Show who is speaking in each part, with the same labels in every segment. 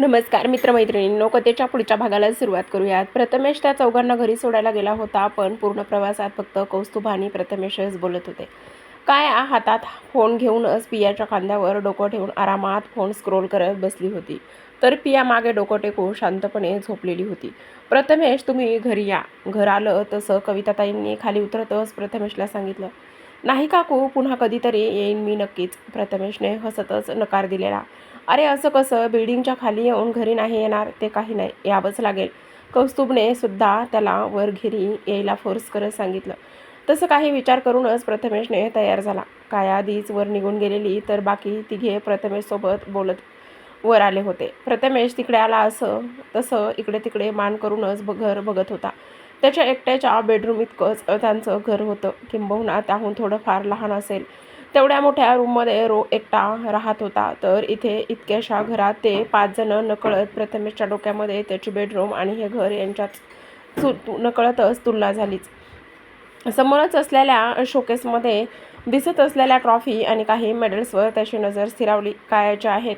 Speaker 1: नमस्कार मित्रमैत्रिणींनो कथेच्या पुढच्या भागाला सुरुवात करूयात. प्रथमेश त्या चौघांना घरी सोडायला गेला होता पण पूर्ण प्रवासात फक्त कौस्तुभ आणि प्रथमेशच बोलत होते. काय हातात फोन घेऊनच पियाच्या खांद्यावर डोकं ठेवून आरामात फोन स्क्रोल करत बसली होती. तर पिया मागे डोकं टेकून शांतपणे झोपलेली होती. प्रथमेश तुम्ही घरी या. घर आलं तसं कविताताईंनी खाली उतरतच प्रथमेशला सांगितलं. नाही काकू पुन्हा कधीतरी येईन मी नक्कीच. प्रथमेशने हसतच नकार दिलेला. अरे असं कसं? बिल्डिंगच्या खाली येऊन घरी नाही येणार ते काही नाही. यावंच लागेल. कौस्तुभने सुद्धा त्याला वर घरी यायला फोर्स करत सांगितलं. तसं काही विचार करूनच प्रथमेशने तयार झाला. काय आधीच वर निघून गेलेली तर बाकी तिघे प्रथमेशसोबत बोलत वर आले होते. प्रथमेश तिकडे आला असं तसं इकडे तिकडे मान करूनच ब- घर बघत होता. त्याच्या एकट्याच्या बेडरूम इतकंच त्यांचं घर होतं. किंबहुना त्याहून थोडं फार लहान असेल. तेवढ्या मोठ्या रूममध्ये रो एकटा राहत होता. तर इथे इतक्याशा घरात ते पाचजणं नकळत प्रथमेशच्या डोक्यामध्ये त्याची बेडरूम आणि हे घर यांच्यात चु नकळतच तुलना झालीच. समोरच असलेल्या शोकेसमध्ये दिसत असलेल्या ट्रॉफी आणि काही मेडल्सवर त्याची नजर स्थिरावली. कायच्या आहेत?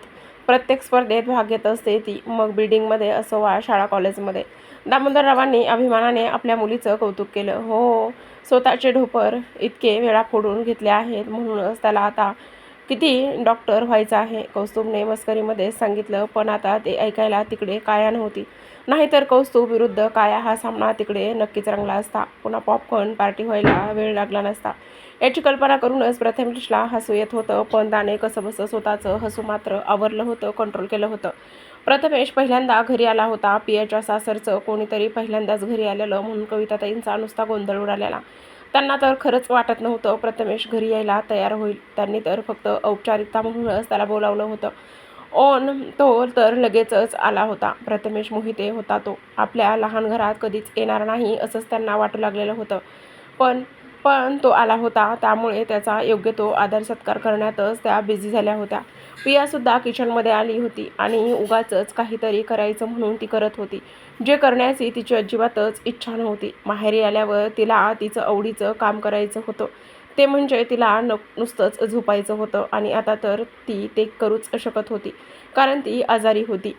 Speaker 1: प्रत्येक स्पर्धेत भाग घेत असते ती. मग बिल्डिंगमध्ये असो वा शाळा कॉलेजमध्ये. दामोदररावांनी अभिमानाने आपल्या मुलीचं कौतुक केलं. हो स्वतःचे ढोपर इतके वेळा फोडून घेतले आहेत. म्हणूनच त्याला आता किती डॉक्टर व्हायचं आहे. कौस्तुभने मस्करीमध्ये सांगितलं पण आता ते ऐकायला तिकडे काया नव्हती. नाहीतर कौस्तुभ विरुद्ध काया हा सामना तिकडे नक्कीच रंगला असता. पुन्हा पॉपकॉर्न पार्टी व्हायला वेळ लागला नसता. याची कल्पना करूनच प्रथमेशला हसू येत होतं पण दाने कसं बसं स्वतःचं हसू मात्र आवरलं होतं कंट्रोल केलं होतं. प्रथमेश पहिल्यांदा घरी आला होता. पियाच्या सासरचं कोणीतरी पहिल्यांदाच घरी आलेलं म्हणून कविताताईंचा नुसता गोंधळ उडालेला. त्यांना तर खरंच वाटत नव्हतं प्रथमेश घरी यायला तयार होईल. त्यांनी तर फक्त औपचारिकता म्हणूनच त्याला बोलावलं होतं. ओन तो तर लगेचच आला होता. प्रथमेश मोहिते होता तो. आपल्या लहान घरात कधीच येणार नाही असंच त्यांना वाटू लागलेलं होतं. पण पण तो आला होता. त्यामुळे त्याचा योग्य तो आदर सत्कार करण्यातच त्या बिझी झाल्या होत्या. पियासुद्धा किचनमध्ये आली होती आणि उगाचच काहीतरी करायचं म्हणून ती करत होती. जे करण्याची तिची अजिबातच इच्छा नव्हती. माहेरी आल्यावर तिला तिचं आवडीचं काम करायचं होतं. ते म्हणजे तिला न नुसतंच झोपायचं होतं आणि आता तर ती ते करूच शकत होती. कारण ती आजारी होती.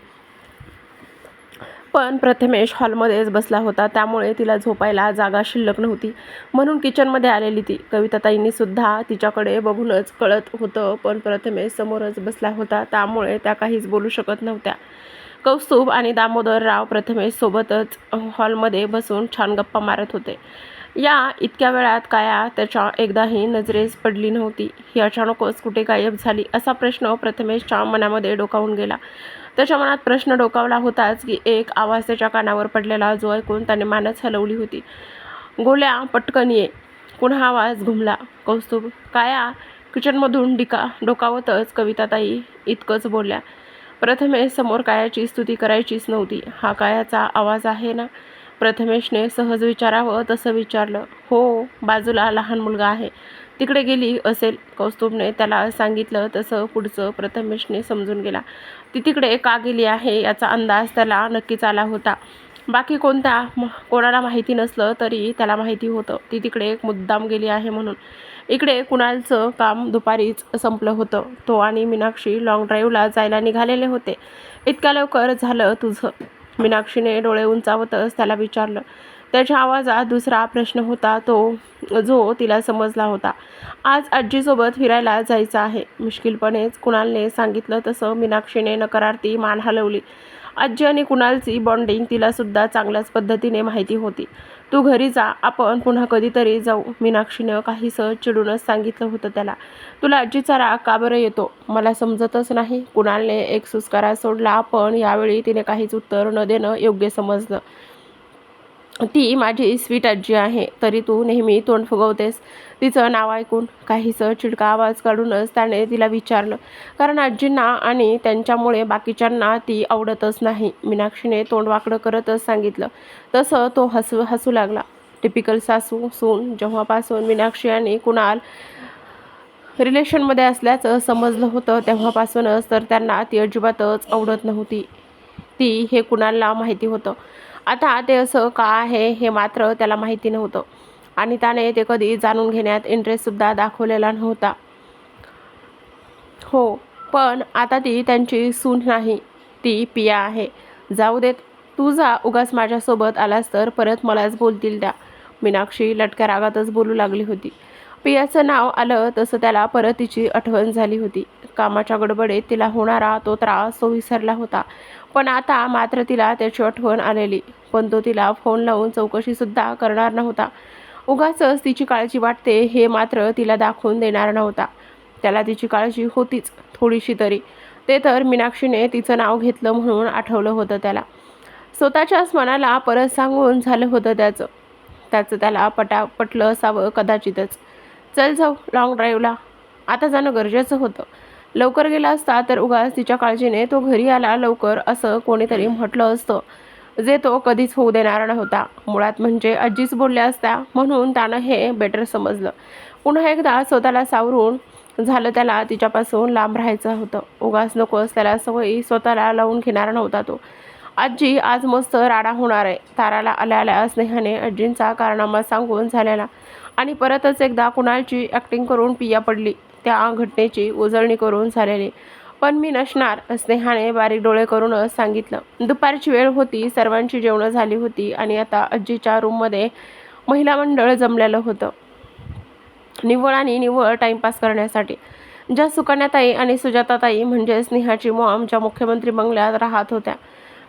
Speaker 1: पण प्रथमेश हॉलमध्येच बसला होता. त्यामुळे तिला झोपायला जागा शिल्लक नव्हती. म्हणून किचनमध्ये आलेली ती कविताताईंनी सुद्धा तिच्याकडे बघूनच कळत होतं. पण प्रथमेश समोरच बसला होता. त्यामुळे त्या काहीच बोलू शकत नव्हत्या. कौस्तुभ आणि दामोदरराव प्रथमेश सोबतच हॉलमध्ये बसून छान गप्पा मारत होते. या इतक्या वेळात काया त्याच्या एकदाही नजरेस पडली नव्हती. ही अचानकच कुठे गायब झाली असा प्रश्न प्रथमेशच्या मनामध्ये डोकावून गेला. त्याच्या मनात प्रश्न डोकावला होताच की एक आवाज त्याच्या कानावर पडलेला जो ऐकून त्याने मानच हलवली होती. गोल्या पटकन ये. पुन्हा आवाज घुमला. कौस्तुभ काया? किचनमधून डिका. डोकावतच कविताताई इतकंच बोलल्या. प्रथमेश समोर कायाची स्तुती करायचीच नव्हती. हा कायाचा आवाज आहे ना? प्रथमेशने सहज विचारावं तसं विचारलं. हो बाजूला लहान मुलगा आहे. तिकडे गेली असेल कौस्तुभने त्याला सांगितलं तसं पुढचं प्रथमेशने समजून गेला. ती तिकडे का गेली आहे याचा अंदाज त्याला नक्कीच आला होता. बाकी कोणत्या म- कोणाला माहिती नसलं तरी त्याला माहिती होतं. ती तिकडे एक मुद्दाम गेली आहे म्हणून. इकडे कुणालचं काम दुपारीच संपलं होतं. तो आणि मीनाक्षी लाँग ड्राईव्हला जायला निघालेले होते. इतक्या लवकर झालं तुझं? मीनाक्षीने डोळे उंचावतच त्याला विचारलं. त्याच्या आवाजात दुसरा प्रश्न होता तो जो तिला समजला होता. आज आजीसोबत फिरायला जायचं आहे. मुश्किलपणेच कुणालने सांगितलं तसं मीनाक्षीने नकारार्थी मान हलवली. आजी आणि कुणालची बॉन्डिंग तिलासुद्धा चांगल्याच पद्धतीने माहिती होती. तू घरी जा आपण पुन्हा कधीतरी जाऊ मीनाक्षीनं सहज चिडूनच सांगितलं होतं त्याला. तुला आजीचा राग का बरं येतो? मला समजतच नाही. कुणालने एक सुस्कारा सोडला पण यावेळी तिने काहीच उत्तर न देणं योग्य समजलं. ती माझी स्वीट आजी आहे. तरी तू नेहमी तोंड फुगवतेस. तिचं नाव ऐकून काहीसं चिडका आवाज काढूनच त्याने तिला विचारलं. कारण आजींना आणि त्यांच्यामुळे बाकीच्यांना ती आवडतच नाही. मीनाक्षीने तोंड वाकडं करतच सांगितलं. तसं तो हसू हसू लागला. टिपिकल सासू सून जेव्हापासून मीनाक्षी आणि कुणाल रिलेशनमध्ये असल्याचं समजलं होतं तेव्हापासूनच तर त्यांना ती अजिबातच आवडत नव्हती. ती हे कुणालला माहिती होतं. आता ते असं का आहे हे मात्र त्याला माहिती नव्हतं. आणि त्याने ते कधी जाणून घेण्यात इंटरेस्टसुद्धा दाखवलेला नव्हता. हो पण आता ती त्यांची सून नाही. ती पिया आहे. जाऊ देत तू जा उगाच माझ्यासोबत आलास तर परत मलाच बोलतील त्या. मीनाक्षी लटक्या रागातच बोलू लागली होती. पियाचं नाव आलं तसं त्याला परत तिची आठवण झाली होती. कामाच्या गडबडीत तिला होणारा तो त्रास तो विसरला होता. पण आता मात्र तिला त्याची आठवण आलेली. पण तो तिला फोन लावून चौकशीसुद्धा करणार नव्हता. उगाचच तिची काळजी वाटते हे मात्र तिला दाखवून देणार नव्हता. त्याला तिची काळजी होतीच थोडीशी तरी. ते तर मीनाक्षीने तिचं नाव घेतलं म्हणून आठवलं होतं त्याला. स्वतःच्याच मनाला परत सांगून झालं होतं त्याचं. त्याचं त्याला पटा पटलं असावं कदाचितच. चल जाऊ लॉंग ड्राईव्हला आता जाणं गरजेचं होतं. लवकर गेला असता तर उगाच तिच्या काळजीने तो घरी आला लवकर असं कोणीतरी म्हटलं असतं. जे तो कधीच होऊ देणार नव्हता. मुळात म्हणजे आजीच बोलल्या असत्या म्हणून त्यानं हे बेटर समजलं. पुन्हा एकदा स्वतःला सावरून झालं त्याला तिच्यापासून लांब राहायचं होतं. उगाच नकोस त्याला सवयी स्वतःला लावून घेणार नव्हता तो. आजी आज मस्त राडा होणार आहे. ताराला आल्या आल्या स्नेहाने आजींचा कारनामा सांगून झालेला. आणि परतच एकदा कुणालची ॲक्टिंग करून पिया पडली. त्या घटनेची उजळणी करून झालेली. पण मी नसणार स्नेहाने बारीक डोळे करूनच सांगितलं. दुपारची वेळ होती सर्वांची जेवणं झाली होती आणि आता आजीच्या रूममध्ये महिला मंडळ जमलेलं होतं. निव्वळ आणि निव्वळ टाईमपास करण्यासाठी. ज्या सुकन्याताई आणि सुजाताताई म्हणजे स्नेहाची मॉम ज्या मुख्यमंत्री बंगल्यात राहत होत्या.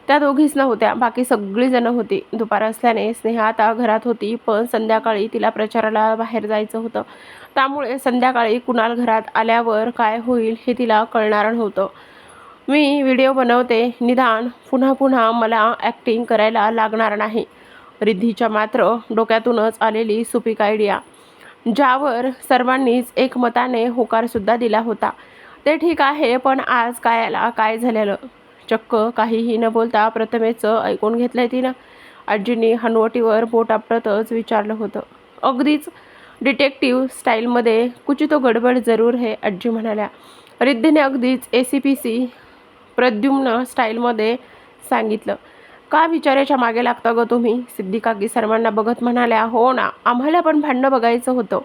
Speaker 1: त्या दोघीच नव्हत्या बाकी सगळीजणं होती. दुपार असल्याने स्नेहा आता घरात होती पण संध्याकाळी तिला प्रचाराला बाहेर जायचं होतं. त्यामुळे संध्याकाळी कुणाल घरात आल्यावर काय होईल हे तिला कळणार नव्हतं. मी व्हिडिओ बनवते. निदान पुन्हा पुन्हा मला ॲक्टिंग करायला लागणार नाही. रिद्धीच्या मात्र डोक्यातूनच आलेली सुपीक आयडिया ज्यावर सर्वांनीच एकमताने होकारसुद्धा दिला होता. ते ठीक आहे पण आज कायाला काय झालेलं? चक्क काहीही न बोलता प्रथमेचं ऐकून घेतलंय तिनं. आजींनी हनवटीवर बोट आपटतच विचारलं होतं. अगदीच डिटेक्टिव्ह स्टाईलमध्ये कुचितो तो गडबड जरूर हे आजी म्हणाल्या. रिद्धीने अगदीच A C P C Pradyuman स्टाईलमध्ये सांगितलं. का विचाराच्या मागे लागता ग तुम्ही? सिद्धिकाकी सर्वांना बघत म्हणाल्या हो ना आम्हाला पण भांडणं बघायचं होतं.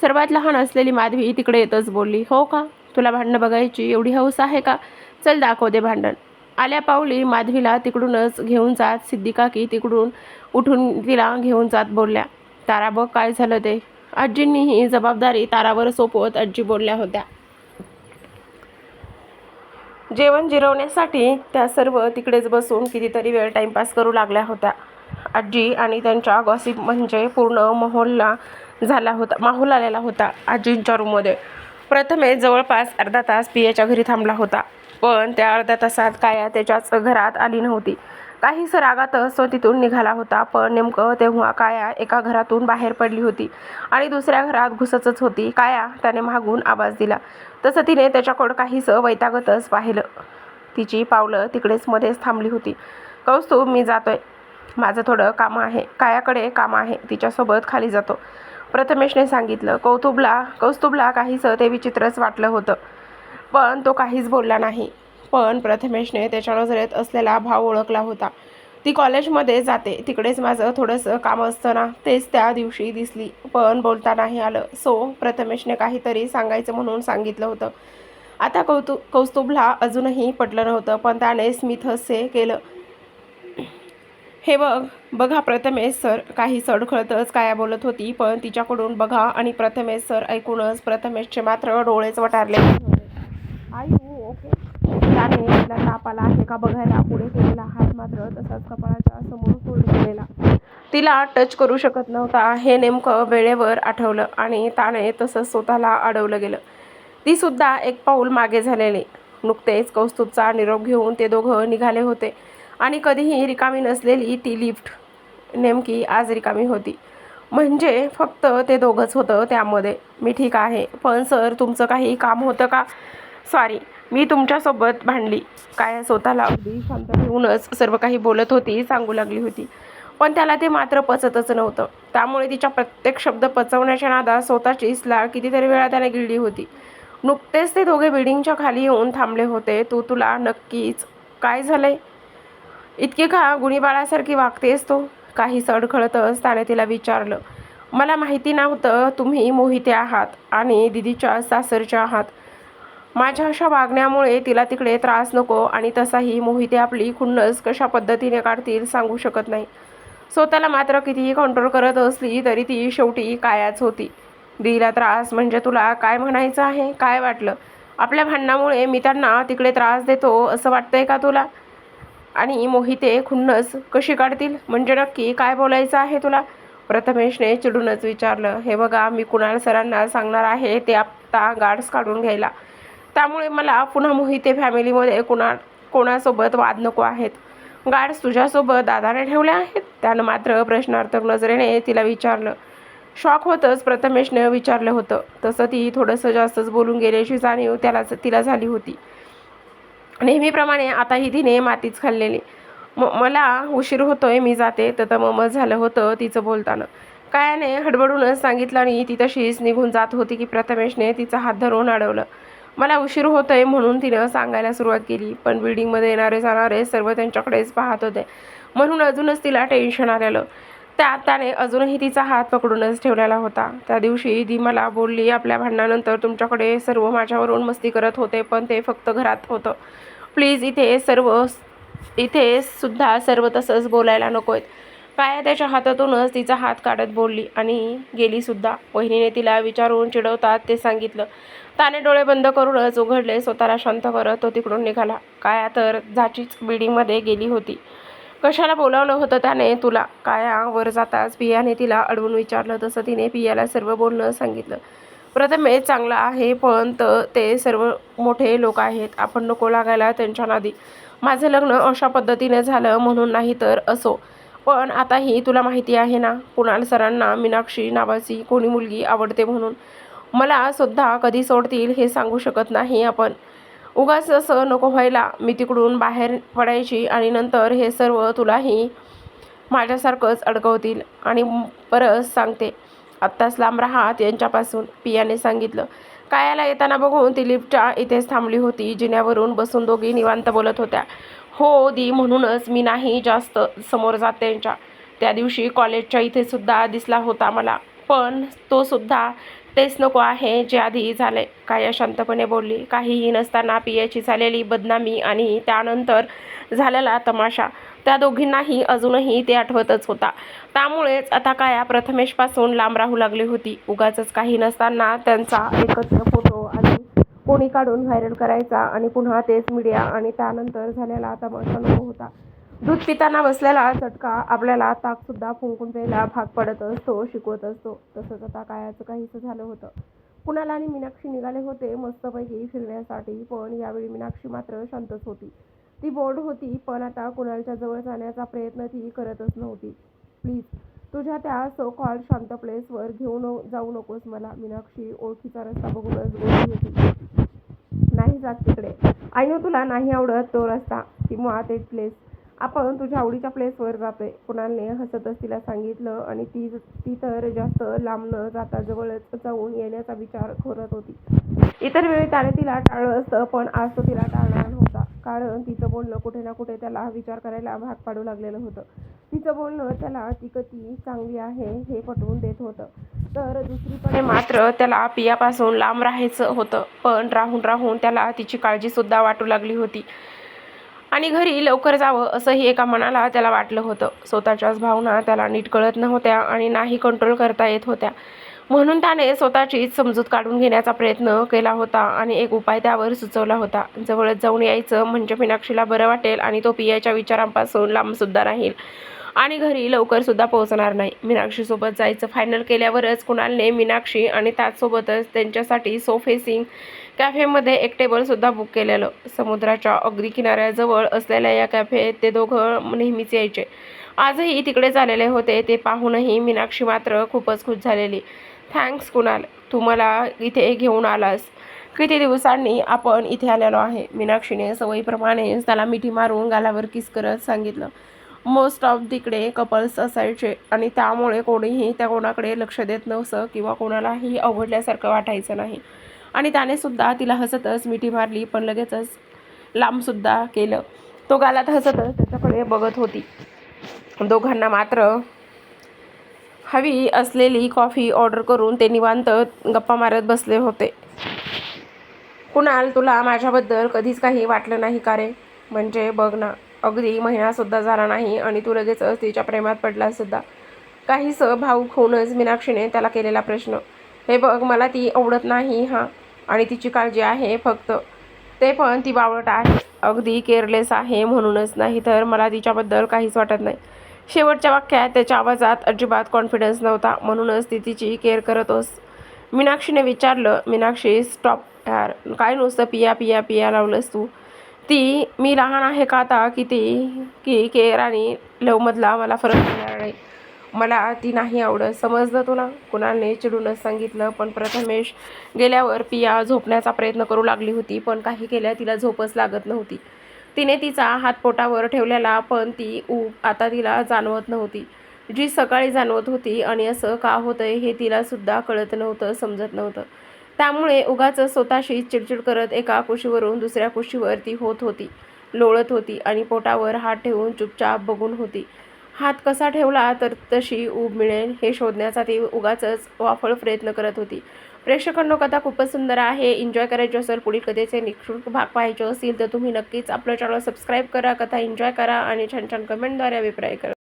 Speaker 1: सर्वात लहान असलेली माधवी तिकडे येतच बोलली. हो का? तुला भांडणं बघायची एवढी हौस आहे का? चल दाखव दे भांडण. आल्या पावली माधवीला तिकडूनच घेऊन जात सिद्धिकाकी तिकडून उठून तिला घेऊन जात बोलल्या. तारा बघ काय झालं ते. आजींनी ही जबाबदारी तारावर सोपवत आजी बोलल्या होत्या. जेवण जिरवण्यासाठी त्या सर्व तिकडेच बसून कितीतरी वेळ टाईमपास करू लागल्या होत्या. आजी आणि त्यांच्या गॉसिप म्हणजे पूर्ण माहोलला झाला होता माहोल आलेला होता आजींच्या रूममध्ये प्रथमे जवळपास अर्धा तास पियाच्या घरी थांबला होता. पण त्या अर्ध्या तासात काया त्याच्याच घरात आली नव्हती. काहीस रागातच तो तिथून निघाला होता पण नेमकं तेव्हा काया एका घरातून बाहेर पडली होती आणि दुसऱ्या घरात घुसतच होती. काया त्याने मागून आवाज दिला. तसं तिने त्याच्याकडं काहीसं वैतागतच पाहिलं. तिची पावलं तिकडेच मध्येच थांबली होती. कौस्तुभ मी जातोय. माझं थोडं काम आहे. कायाकडे काम आहे. तिच्यासोबत खाली जातो. प्रथमेशने सांगितलं. कौतुबला कौस्तुभला काहीसं ते विचित्रच वाटलं होतं. पण तो काहीच बोलला नाही. पण प्रथमेशने त्याच्या नजरेत असलेला भाव ओळखला होता. ती कॉलेजमध्ये जाते. तिकडेच माझं थोडंसं काम असतं ना तेच त्या दिवशी दिसली. पण बोलता नाही आलं. सो प्रथमेशने काहीतरी सांगायचं म्हणून सांगितलं होतं. आता कौतु कौस्तुभला अजूनही पटलं नव्हतं पण त्याने स्मिथसे केलं. हे बघ बघा प्रथमेश सर काही सडखळतच काया बोलत होती पण तिच्याकडून बघा आणि प्रथमेश सर ऐकूनच प्रथमेशचे मात्र डोळेच वटारले. आई आई ओके. त्याने तिला ताप आला आहे का बघायला पुढे केलेला हात मात्र तसाच कपाळाच्या समोर सोडून गेलेला तिला टच करू शकत नव्हता. हे नेमकं वेळेवर आठवलं आणि ताने तसंच स्वतःला अडवलं गेलं. ती सुद्धा एक पाऊल मागे झालेली. नुकतेच कौस्तुभचा निरोप घेऊन ते दोघं निघाले होते. आणि कधीही रिकामी नसलेली ती लिफ्ट नेमकी आज रिकामी होती. म्हणजे फक्त ते दोघंच होतं त्यामध्ये. मी ठीक आहे. पण सर तुमचं काही काम होतं का? सॉरी मी तुमच्यासोबत भांडली. काय स्वतःला अगदी शांत ठेवूनच सर्व काही बोलत होती सांगू लागली होती. पण त्याला ते मात्र पचतच नव्हतं. त्यामुळे तिच्या प्रत्येक शब्द पचवण्याच्या नादात स्वतःचीच लाळ कितीतरी वेळा त्याने गिळली होती. नुकतेच ते दोघे बिल्डिंगच्या खाली येऊन थांबले होते. तू तुला नक्कीच काय झालंय? इतके का गुणीबाळासारखी वागतेस तो? काही सडखळतच त्याने तिला विचारलं. मला माहिती नव्हतं तुम्ही मोहिते आहात आणि दिदीच्या सासरच्या आहात. माझ्या अशा वागण्यामुळे तिला तिकडे त्रास नको आणि तसाही मोहिते आपली खुन्नस कशा पद्धतीने काढतील सांगू शकत नाही. स्वतःला मात्र कितीही कंट्रोल करत असली तरी ती शेवटी कायाच होती. दिला त्रास म्हणजे तुला काय म्हणायचं आहे? काय वाटलं? आपल्या भांडणामुळे मी त्यांना तिकडे त्रास देतो असं वाटतंय का तुला? आणि मोहिते खुन्नस कशी काढतील? म्हणजे नक्की काय बोलायचं आहे तुला? प्रथमेशने चिडूनच विचारलं. हे बघा मी कुणाल सरांना सांगणार आहे ते आत्ता गार्ड्स काढून घ्यायला. त्यामुळे मला पुन्हा मोहिते फॅमिलीमध्ये कुणा कोणासोबत वाद नको आहेत. गाड्स तुझ्यासोबत दादाने ठेवले आहेत. त्यानं मात्र प्रश्नार्थक नजरेने तिला विचारलं. शॉक होतच प्रथमेशने विचारलं होतं. तसं ती थोडंसं जास्तच बोलून गेल्याची जाणीव त्याला तिला झाली होती. नेहमीप्रमाणे आताही तिने मातीच खाल्लेली. म मला उशीर होतोय मी जाते. तर मग झालं होतं तिचं बोलताना. कायाने हडबडूनच सांगितलं आणि ती तशीच निघून जात होती की प्रथमेशने तिचा हात धरून अडवलं. मला उशीर होतोय म्हणून तिनं सांगायला सुरुवात केली. पण बिल्डिंगमध्ये येणारे जाणारे सर्व त्यांच्याकडेच पाहत होते. म्हणून अजूनच तिला टेन्शन आलेलं. त्या त्याने अजूनही तिचा हात पकडूनच ठेवलेला होता. त्या दिवशी ती मला बोलली आपल्या भांडणानंतर तुमच्याकडे सर्व माझ्यावरून मस्ती करत होते पण ते फक्त घरात होतं. प्लीज इथे सर्व इथे सुद्धा सर्व तसंच बोलायला नको आहेत काय त्याच्या हातातूनच तिचा हात काढत बोलली आणि गेलीसुद्धा वहिनीने तिला विचारून चिडवतात ते सांगितलं. त्याने डोळे बंद करूनच उघडले. स्वतःला शांत करत तो तिकडून निघाला. काया तर झाचीच बिल्डिंगमध्ये गेली होती. कशाला बोलावलं होतं त्याने तुला काया वर जाताच पियाने तिला अडवून विचारलं. तसं तिने पियाला सर्व बोलणं सांगितलं. प्रथमेश चांगला आहे पण त ते सर्व मोठे लोक आहेत. आपण नको लागायला त्यांच्या नादी. माझं लग्न अशा पद्धतीने झालं म्हणून नाही तर असो. पण आताही तुला माहिती आहे ना कुणाल सरांना मीनाक्षी नावाची कोणी मुलगी आवडते म्हणून. मला सुद्धा कधी सोडतील हे सांगू शकत नाही आपण. उगाच असं नको व्हायला. मी तिकडून बाहेर पडायची आणि नंतर हे सर्व तुलाही माझ्यासारखंच अडकवतील आणि परत सांगते. आत्ताच लांब राहात यांच्यापासून पियाने सांगितलं. कायाला येताना बघून ती लिफ्टच्या इथेच थांबली होती जिन्यावरून बसून दोघी निवांत बोलत होत्या. हो दी म्हणूनच मी नाही जास्त समोर जात त्यांच्या. त्या दिवशी कॉलेजच्या इथे सुद्धा दिसला होता मला पण तो सुद्धा तेच नको आहे. जे आधी झाले काया शांतपणे बोलली. काहीही नसताना पियाची झालेली बदनामी आणि त्यानंतर झालेला तमाशा त्या दोघींनाही अजूनही ते आठवतच होता. त्यामुळेच आता काया प्रथमेशपासून लांब राहू लागली होती. उगाचच काही नसताना त्यांचा एकत्र फोटो आणि कोणी काढून व्हायरल करायचा आणि पुन्हा तेच मीडिया आणि त्यानंतर झालेला तमाशा नको होता. दूध पिताना बसलेला चटका आपल्याला ताकसुद्धा फुंकून प्यायला भाग पडत असतो शिकवत असतो. तसंच आता कायाचं काहीसं झालं होतं. कुणाला आणि मीनाक्षी निघाले होते मस्तपैकी फिरण्यासाठी पण यावेळी मीनाक्षी मात्र शांतच होती. ती बोर्ड होती पण आता कुणालच्या जवळ जाण्याचा प्रयत्न ती करतच नव्हती. प्लीज तुझ्या त्या सो कॉल शांत प्लेसवर घेऊन जाऊ नकोस मला मीनाक्षी ओळखीचा रस्ता बघूनच बोलली होती. नाही जात तिकडे. आय तुला नाही आवडत तो रस्ता. किंवा ते प्लेस आपण तुझ्या आवडीच्या प्लेसवर जातोय. कुणालने हसतच तिला सांगितलं आणि ती ती तर जास्त लांब न जाता जवळच जाऊन येण्याचा विचार करत होती. इतर वेळी त्याने तिला टाळलं असतं पण आज तो तिला टाळणार नव्हता. कारण तिचं बोलणं कुठे ना कुठे त्याला विचार करायला भाग पाडू लागलेलं होतं. तिचं बोलणं त्याला ती कधी चांगली आहे हे पटवून देत होतं. तर दुसरीकडे मात्र त्याला पियापासून लांब राहायचं होतं. पण राहून राहून त्याला तिची काळजीसुद्धा वाटू लागली होती. आणि घरी लवकर जावं असंही एका मनाला त्याला वाटलं होतं. स्वतःच्याच भावना त्याला नीट कळत नव्हत्या आणि नाही कंट्रोल करता येत होत्या. म्हणून त्याने स्वतःचीच समजूत काढून घेण्याचा प्रयत्न केला होता आणि एक उपाय त्यावर सुचवला होता. जवळच जाऊन यायचं म्हणजे मीनाक्षीला बरं वाटेल आणि तो पियाच्या विचारांपासून लांबसुद्धा राहील. आणि घरी लवकरसुद्धा पोहोचणार नाही. मीनाक्षीसोबत जायचं फायनल केल्यावरच कुणालने मीनाक्षी आणि त्याचसोबतच त्यांच्यासाठी सोफेसिंग कॅफेमध्ये एक टेबलसुद्धा बुक केलेलं. समुद्राच्या अगदी किनाऱ्याजवळ असलेल्या या कॅफेत ते दोघं नेहमीच यायचे. आजही तिकडेच आलेले होते ते पाहूनही मीनाक्षी मात्र खूपच खुश झालेली. थँक्स कुणाल. तू मला इथे घेऊन आलास. किती दिवसांनी आपण इथे आलेलो आहे. मीनाक्षीने सवयीप्रमाणे त्याला मिठी मारून गालावर किस करत सांगितलं. मोस्ट ऑफ तिकडे कपल्स असायचे आणि त्यामुळे कोणीही त्या कोणाकडे लक्ष देत नव्हतं किंवा कोणालाही अवघडल्यासारखं वाटायचं नाही. आणि त्याने सुद्धा तिला हसतच मिठी मारली पण लगेचच लांबसुद्धा केलं. तो गालात हसतच त्याच्याकडे बघत होती. दोघांना मात्र हवी असलेली कॉफी ऑर्डर करून ते निवांत गप्पा मारत बसले होते. कुणाल तुला माझ्याबद्दल कधीच काही वाटलं नाही का रे? म्हणजे बघ ना अगदी महिनासुद्धा झाला नाही आणि तू लगेचच तिच्या प्रेमात पडलासुद्धा काहीसं भाऊक होऊनच मीनाक्षीने त्याला केलेला प्रश्न. हे बघ मला ती आवडत नाही हां. आणि तिची काळजी आहे फक्त ते पण ती बावळट आहे. अगदी केअरलेस आहे म्हणूनच नाही तर मला तिच्याबद्दल काहीच वाटत नाही. शेवटच्या वाक्यात त्याच्या आवाजात अजिबात कॉन्फिडन्स नव्हता म्हणूनच ती तिची केअर करत होस मीनाक्षीने विचारलं मीनाक्षी स्टॉप यार. काय नुसतं पिया पिया पिया लावलंस तू? ती मी लहान आहे का आता? की ती की केअर आणि लवमधला मला फरक पडणार नाही. मला ती नाही आवडत. समजलं तुला? कुणालने चिडूनच सांगितलं पण प्रथमेश गेल्यावर पिया झोपण्याचा प्रयत्न करू लागली होती पण काही केल्या तिला झोपच लागत नव्हती. तिने तिचा हात पोटावर ठेवलेला पण ती ऊब आता तिला जाणवत नव्हती. जी सकाळी जाणवत होती आणि असं का होतंय हे तिलासुद्धा कळत नव्हतं समजत नव्हतं. त्यामुळे उगाच स्वतःशी चिडचिड करत एका कुशीवरून दुसऱ्या कुशीवर ती होत होती लोळत होती आणि पोटावर हात ठेवून चुपचाप बघून होती. हात कसा ठेवला तर तशी ऊब मिळेल. हे शोधण्याचा ती उगाचच वाफळ प्रयत्न करत होती. प्रेक्षकांनो कथा खूपच सुंदर आहे. एन्जॉय करायची असेल पुढील कथेचे निक्षुल्क भाग पाहायचे असतील तर तुम्ही नक्कीच आपलं चॅनल सबस्क्राईब करा कथा एन्जॉय करा आणि छान छान कमेंटद्वारे अभिप्राय करा.